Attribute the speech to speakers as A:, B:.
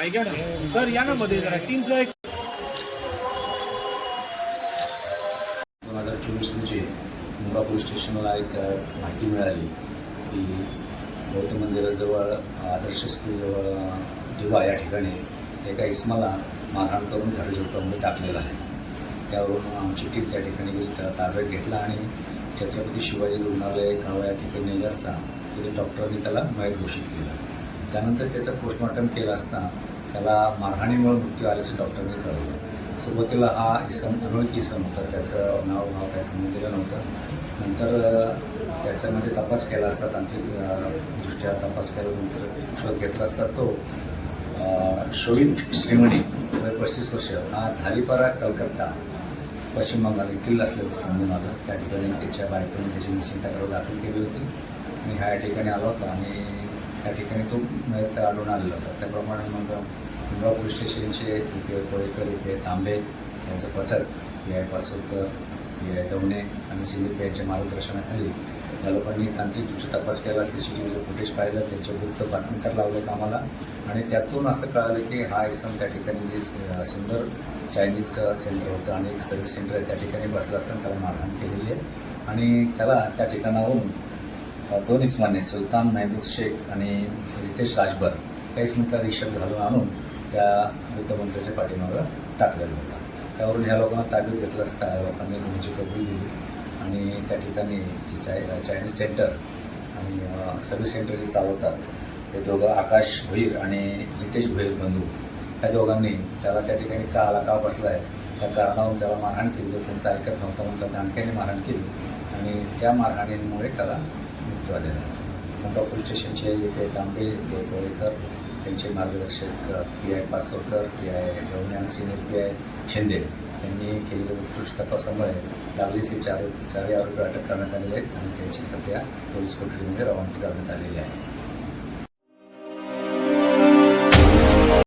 A: ऐका ना. सर या ना मध्ये जरा. तीन सहा एक.
B: दोन हजार चोवीस रोजी मुंबा पोलीस स्टेशनला एक माहिती मिळाली की बौद्ध मंदिराजवळ आदर्श स्कूलजवळ दुबा या ठिकाणी एका इसमाला मारहाण करून झाडेझुडपामध्ये टाकलेलं आहे. त्यावरून आमची टीम त्या ठिकाणी ताब्यात घेतला आणि छत्रपती शिवाजी रुग्णालय गाव या ठिकाणी नेले असता तिथे डॉक्टरांनी त्याला मयत घोषित केलं. त्यानंतर त्याचा पोस्टमॉर्टम केला असता त्याला मारहाणीमुळे मृत्यू आल्याचं डॉक्टरांनी कळवलं. सुरुवातीला हा इसम अनोळखी इसम होता. त्याचं नाव नाव काय सांगितलेलं नव्हतं. नंतर त्याच्यामध्ये म्हणजे तपास केला असता तांत्रिक दृष्ट्या तपास केल्यानंतर शोध घेतला असता तो शोईन श्रीमणी वय पस्तीस वर्ष. हा धारीपारा कलकत्ता पश्चिम बंगाल येथील असल्याचं समजून आलं. त्या ठिकाणी त्याच्या बायकोने त्याची मिसिंग तक्रार दाखल केली होती. मी ह्या ठिकाणी आलो होता आणि त्या ठिकाणी तो मयत आढळून आलेला होता. त्याप्रमाणे मग मुंबा पोलीस स्टेशनचे U P I Kolekar P I Tambe त्यांचं पथक P I Pasodkar P I Davane आणि सिव्हिल पी आयच्या मार्गदर्शनाखाली या लोकांनी तांत्रिकदृष्ट्या तपास केला सी सी टी व्हीचं फुटेज पाहिलं त्यांचे गुप्त बातमीदार लावले आम्हाला आणि त्यातून असं कळालं की हा इसम त्या ठिकाणी जे सुंदर चायनीजचं सेंटर होतं आणि एक सर्व्हिस सेंटर आहे त्या ठिकाणी बसला असताना त्याला मारहाण केलेली आहे आणि त्याला त्या ठिकाणाहून दोन इस्माने सुलतान महबूद शेख आणि रितेश राजभर त्या इस्माचा रिक्षात घालून आणून त्या बुद्धमंत्र्याच्या पाठीमागं टाकलेला होता. त्यावरून ह्या लोकांना ताब्यात घेतलं असता या लोकांनी गुन्ह्याची कबुली दिली आणि त्या ठिकाणी जी चाय चायनीज सेंटर आणि सर्व्हिस सेंटर जे चालवतात ते दोघं आकाश भोईर आणि जितेश भोईर बंधू ह्या दोघांनी त्याला त्या ठिकाणी का आला का बसला आहे त्या कारणावरून त्याला मारहाण केली. तो त्यांचं ऐकत नव्हता म्हणून त्या दांडक्याने मारहाण केली आणि त्या मारहाणीमुळे त्याला झालेलं आलेला आहे मुंबा पोलीस स्टेशनचे ते तांबे पी आय त्यांचे मार्गदर्शक P I Pasavkar P I Gavane senior P I Shinde यांनी केलेल्या उत्कृष्ट तपासामुळे लागलीचे चार चारही आरोपी अटक करण्यात आलेले आहेत आणि त्यांची सध्या पोलीस कोठडीमध्ये रवानगी करण्यात आलेली आहे